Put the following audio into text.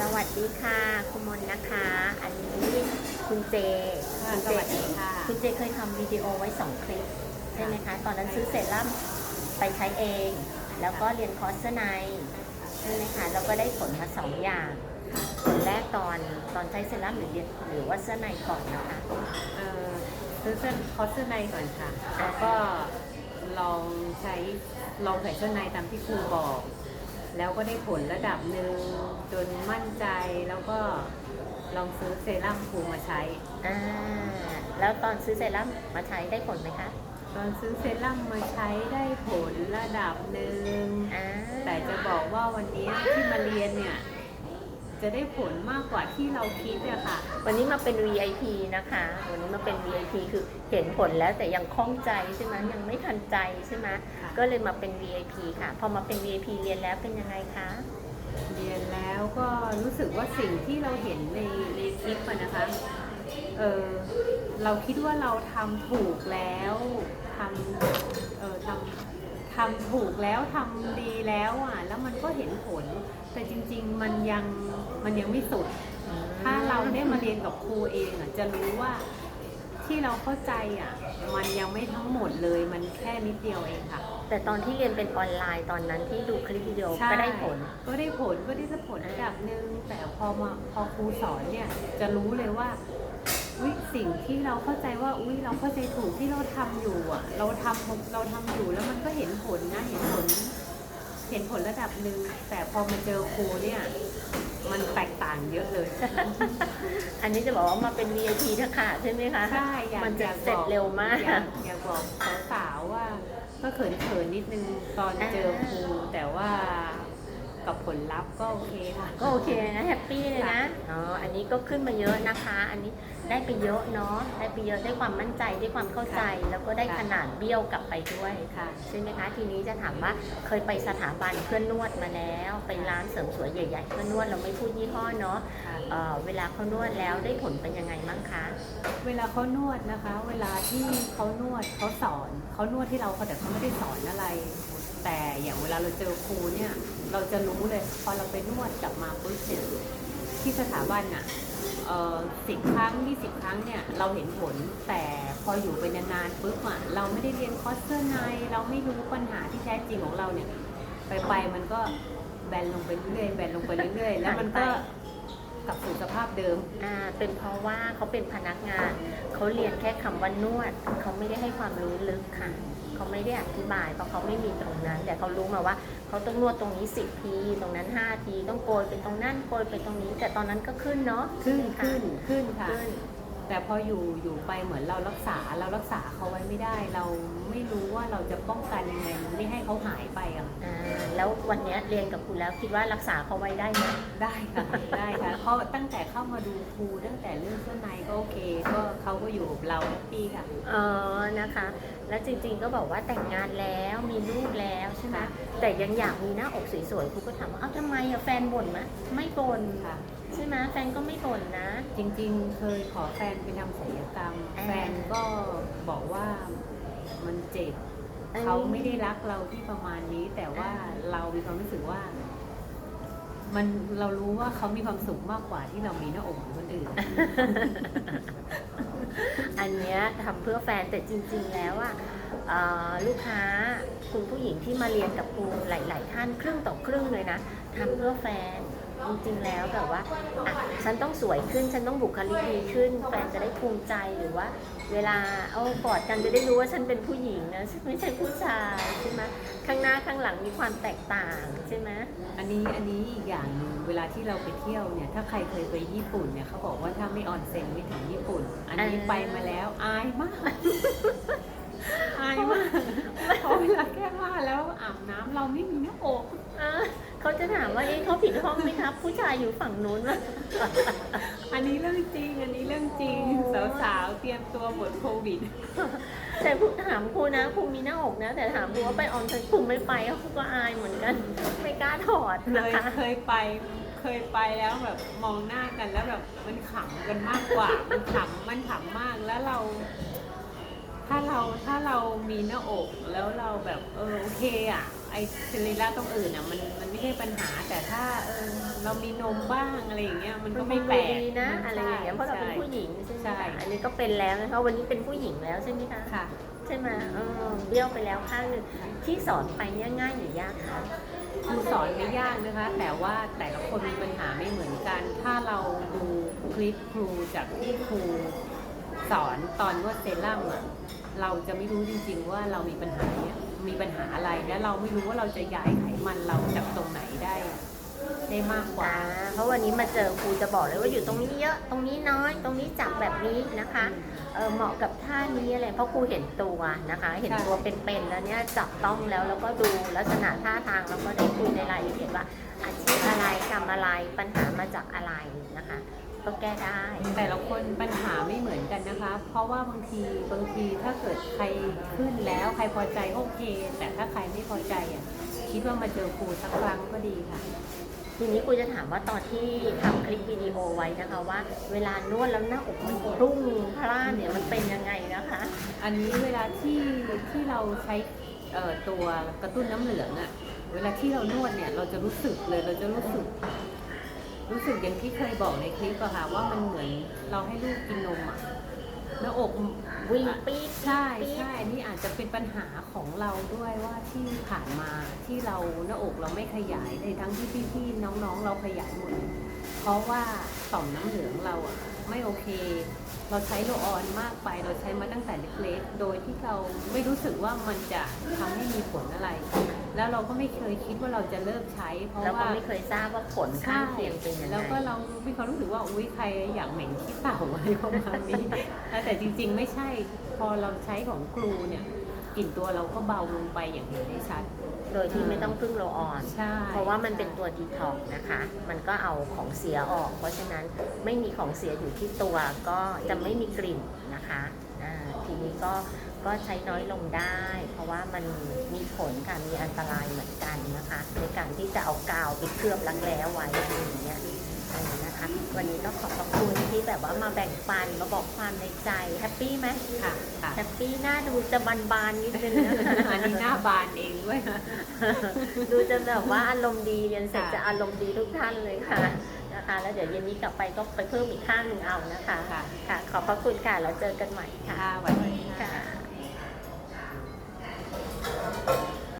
สวัสดีค่ะคุณมนนะคะ อันนี้คุณเจค่ะคุณสเจวัสดีค่ะ คุณเจเคยทำวิดีโอไว้สองคลิปใช่ไหมคะ ตอนนั้นซื้อเซรั่มไปใช้เอง แล้วก็เรียนคอร์สเสื้อในใช่ไหมคะแล้วก็ได้ผลมาสองอย่างผลแรกตอนตอนใช้เซรั่มหรือเรียนหรือว่าเสื้อในก่อนนะคะเอ่อซื้อเสื้อคอสเสื้อในก่อนค่ะแล้วก็ลองใช้ลองใส่เสื้อในตามที่ครูบอก แล้วก็ได้ผลระดับหนึ่งจนมั่นใจแล้วก็ลองซื้อเซรั่มครูมาใช้ อ่า แล้วตอนซื้อเซรั่มมาใช้ได้ผลไหมคะ ตอนซื้อเซรั่มมาใช้ได้ผลระดับหนึ่งอ่า แต่จะบอกว่าวันนี้ที่มาเรียนเนี่ย จะได้ผลมากกว่าที่เราคิดอะค่ะ วันนี้มาเป็น VIP นะคะ วันนี้มาเป็น VIP คือเห็นผลแล้วแต่ยังคล่องใจใช่ไหมยังไม่ทันใจใช่ไหมค่ะ ก็เลยมาเป็น VIP ค่ะ พอมาเป็น VIP เรียนแล้วเป็นยังไงคะ เรียนแล้วก็รู้สึกว่าสิ่งที่เราเห็นในในคลิปอะนะคะ เออเราคิดว่าเราทำถูกแล้วทำเออทำ ทำถูกแล้วทำดีแล้วอะ แล้วมันก็เห็นผล แต่จริง ๆ มันยังมันยังไม่สุด ถ้าเราได้มาเรียนกับครูเองอะจะรู้ว่าที่เราเข้าใจอะ มันยังไม่ทั้งหมดเลยมันแค่นิดเดียวเองค่ะ แต่ตอนที่เรียนเป็นออนไลน์ตอนนั้นที่ดูคลิปวิดีโอใช่ก็ได้ผล ก็ได้ผลก็ได้ผลระดับหนึ่งแต่พอมาพอครูสอนเนี่ยจะรู้เลยว่า อุ๊ยสิ่งที่เราเข้าใจว่าอุ้ยเราเข้าใจถูกที่เราทำอยู่อะ เราทำเราทำอยู่แล้วมันก็เห็นผลนะเห็นผล เห็นผลระดับหนึ่งแต่พอมาเจอครูเนี่ย มันแตกต่างเยอะเลย อันนี้จะบอกว่ามาเป็น VIP เถอะค่ะใช่ไหมคะใช่อยากมันจะอยากเสร็จบอกเร็วมากอยาก อยากบอกสาวๆว่าก็เขินเขินๆนิดนึงตอนเจอครูแต่ว่า กับผลลัพธ์ก็โอเคค่ะก็โอเคนะแฮปปี้เลยนะอ๋ออันนี้ก็ขึ้นมาเยอะนะคะ อันนี้ได้ไปเยอะเนาะได้ไปเยอะได้ความมั่นใจได้ความเข้าใจ แล้วก็ได้ขนาดเบี้ยวกลับไปด้วยค่ะใช่ไหมคะทีนี้จะถามว่าเคยไปสถาบันเพื่อนนวดมาแล้ว ไปร้านเสริมสวยใหญ่ๆเพื่อนนวดเราไม่พูดยี่ห้อเนาะค่ะเอ่อเวลาเขานวดแล้วได้ผลเป็นยังไงบ้างคะ เวลาเขานวดนะคะ เวลาที่เขานวดเขาสอนเขานวดที่เราแต่เขาไม่ได้สอนอะไร แต่อย่างเวลาเราเจอครูเนี่ย เราจะรู้เลย พอเราไปนวดกลับมาปุ๊บเนี่ยที่สถาบันอะสิบครั้งยี่สิบครั้งเนี่ยเราเห็นผลแต่พออยู่ไปนานๆปุ๊บอะเราไม่ได้เรียนคอร์สเสื้อในเราไม่รู้ปัญหาที่แท้จริงของเราเนี่ยไปไปๆมันก็แบนลงไปเรื่อยๆแบนลงไปเรื่อยๆแล้วมันก็กลับสู่สภาพเดิมอ่าเป็นเพราะว่าเขาเป็นพนักงานเขาเรียนแค่คำว่านวดเขาไม่ได้ให้ความรู้ลึกค่ะ เขาไม่ได้อธิบายเพราะเขาไม่มีตรงนั้น แต่เขารู้มาว่าเขาต้องนวดตรงนี้สิบทีตรงนั้นห้าทีต้องโกยไปตรงนั้นโกยไปตรงนี้ แต่ตอนนั้นก็ขึ้นเนาะขึ้นใช่ขึ้นไหมขึ้นคะค่ะขึ้น แต่พออยู่อยู่ไปเหมือนเรารักษาเรารักษาเขาไว้ไม่ได้ เราไม่รู้ว่าเราจะป้องกันยังไงไม่ให้เขาหายไปอะอ่าแล้ววันเนี้ยเรียนกับคุณแล้วคิดว่ารักษาเขาไว้ได้ไหมได้ค่ะได้ค่ะเพราะตั้งแต่เข้ามาดูครูตั้งแต่เรื่องเสื้อในก็โอเค ก็เขาก็อยู่กับเราแฮปปี้ค่ะอ๋อนะคะ แล้วจริงๆก็บอกว่าแต่งงานแล้วมีลูกแล้วใช่ไหมค่ะ แต่ยังอยากมีหน้าอกสวยๆครูก็ถามว่าเอ้าทำไมอะแฟนบ่นไหมไม่บ่น ค่ะ ใช่ไหมแฟนก็ไม่บ่นนะ จริงๆ เคยขอแฟนไปทำศัลยกรรม อ่า แฟนก็บอกว่ามันเจ็บเอ้ยเขาไม่ได้รักเราที่ประมาณนี้ แต่ว่าเรามีความรู้สึกว่า มันเรารู้ว่าเขามีความสุขมากกว่าที่เรามีหน้าอกเหมือนคนอื่น อันเนี้ยทำเพื่อแฟนแต่จริง ๆ แล้วอะเอ่อลูกค้าคุณผู้หญิงที่มาเรียนกับครูหลาย ๆ ท่านครึ่งต่อครึ่งเลยนะทำเพื่อแฟน จริงๆแล้วแบบว่าอะฉันต้องสวยขึ้น ฉันต้องบุคลิกดีขึ้น แฟนจะได้ภูมิใจหรือว่า เวลาเอากอดกันจะได้รู้ว่าฉันเป็นผู้หญิงนะฉันไม่ใช่ผู้ชายใช่ไหมข้างหน้าข้างหลังมีความแตกต่างใช่ไหมอันนี้อันนี้อีกอย่างหนึ่งเวลาที่เราไปเที่ยวเนี่ยถ้าใครเคยไปญี่ปุ่นเนี่ยเขาบอกว่าถ้าไม่ออนเซ็นไม่ถึงญี่ปุ่น อันนี้อ่าไปมาแล้วอายมากอายมากเพราะเวลาแก้ผ้าแล้วอาบน้ำเราไม่มีหน้าอกอะ เขาจะถามว่าเอ๊ะเขาผิดห้องไหมครับ ผู้ชายอยู่ฝั่งนู้นวะ อันนี้เรื่องจริง อันนี้เรื่องจริง โอ้ สาวๆ เตรียมตัวหมดโควิด แต่ผู้ถามครูนะครูมีหน้าอกนะ แต่ถามครูว่าไปออนเซ็นครูไม่ไปเขาก็อายเหมือนกัน ไม่กล้าถอดเคนะยคะเคยไป เคยไปแล้วแบบมองหน้ากันแล้วแบบมันขำกันมากกว่า มันขำมันขำมากแล้วเรา ถ้าเราถ้าเรามีหน้าอกแล้วเราแบบเออโอเคอะ ไอสรีระตรงอื่นอะมันมันไม่ใช่ปัญหาแต่ถ้าเออเรามีนมบ้างอะไรอย่างเงี้ยมันก็ไม่แปลกดีนะอะไรอย่างเงี้ยเพราะเราเป็นผู้หญิงใช่ไหมใช่คะอันนี้ก็เป็นแล้วนะคะวันนี้เป็นผู้หญิงแล้วใช่ไหมคะค่ะใช่ไหมเออเบี้ยวไปแล้วข้างหนึ่งที่สอนไปเนี่ยง่ายหรือยากคะครูสอนไม่ยากนะคะ แต่ว่าแต่ละคนมีปัญหาไม่เหมือนกัน ถ้าเราดูคลิปครูจากที่ครูสอนตอนนวดเซรั่มอะเราจะไม่รู้จริง ๆ ว่าเรามีปัญหาเนี้ย มีปัญหาอะไรและเราไม่รู้ว่าเราจะย้ายไขมันเราจากตรงไหนได้ ได้มากกว่า เพราะวันนี้มาเจอครูจะบอกเลยว่าอยู่ตรงนี้เยอะ ตรงนี้น้อย ตรงนี้จับแบบนี้นะคะเออเหมาะกับท่านี้อะไร เพราะครูเห็นตัวนะคะ เห็นตัวเป็นๆแล้วเนี่ยจับต้องแล้วแล้วก็ดูลักษณะท่าทางแล้วก็ได้คุยในรายละเอียดว่าอาชีพอะไรทำอะไรปัญหามาจากอะไรนะคะ ก็แก้ได้ แต่ละคนปัญหาไม่เหมือนกันนะคะ เพราะว่าบางทีบางทีถ้าเกิดใครขึ้นแล้วใครพอใจก็โอเค แต่ถ้าใครไม่พอใจอะคิดว่ามาเจอครูสักครั้งก็ดีค่ะ ทีนี้กูจะถามว่าตอนที่ทำคลิปวิดีโอไว้นะคะว่า เวลานวดแล้วหน้าอกมันรุ่งพล่านเนี่ยมันเป็นยังไงนะคะ อันนี้เวลาที่ที่เราใช้เอ่อตัวกระตุ้นน้ำเหลืองอะเวลาที่เรานวดเนี่ยเราจะรู้สึกเลยเราจะรู้สึก รู้สึกอย่างที่เคยบอกในคลิปอะค่ะว่ามันเหมือนเราให้ลูกกินนมอะหน้าอกวิ่งปี๊ดใช่ใช่นี่อาจจะเป็นปัญหาของเราด้วยว่าที่ผ่านมาที่เราหน้าอกเราไม่ขยายในทั้งที่พี่ๆน้องๆ เราขยายหมดเพราะว่าต่อมน้ำเหลืองเราอะไม่โอเค เราใช้โลออนมากไปเราใช้มาตั้งแต่เล็กๆ โดยที่เราไม่รู้สึกว่ามันจะทำให้มีผลอะไร แล้วเราก็ไม่เคยคิดว่าเราจะเลิกใช้ เพราะแล้วก็ว่าไม่เคยทราบว่าผลข้างเคียงเป็นยังไง แล้วก็เรามีความรู้สึกว่าอุ้ยใครอยากเหม็นขี้เต่าอะไรประมาณนี้ แต่จริงๆไม่ใช่ พอเราใช้ของครูเนี่ยกลิ่นตัวเราก็เบาลงไปอย่างเห็นได้ชัด โดยที่ไม่ต้องพึ่งโลออน ใช่ เพราะว่ามันเป็นตัวดีท็อกซ์นะคะ มันก็เอาของเสียออก เพราะฉะนั้นไม่มีของเสียอยู่ที่ตัวก็จะไม่มีกลิ่นนะคะอ่า ทีนี้ก็ก็ใช้น้อยลงได้ เพราะว่ามันมีผลค่ะมีอันตรายเหมือนกันนะคะ ในการที่จะเอากาวไปเคลือบรักแร้ไว้อะไรอย่างเงี้ยเออนะคะ วันนี้ก็ขอบพระคุณที่แบบว่ามาแบ่งปันมาบอกความในใจแฮปปี้ไหมค่ะค่ะแฮปปี้หน้าดูจะบานๆนิดนึงนะคะอันนี้หน้าบานเองด้วยดูจะแบบว่าอารมณ์ดีเรียนเสร็จค่ะจะอารมณ์ดีทุกท่านเลยค่ะ นะคะ แล้วเดี๋ยวเย็นนี้กลับไปก็ไปเพิ่มอีกข้างหนึ่งเอานะคะค่ะค่ะขอบพระคุณค่ะแล้วเจอกันใหม่ค่ะค่ะสวัสดีค่ะค่ะ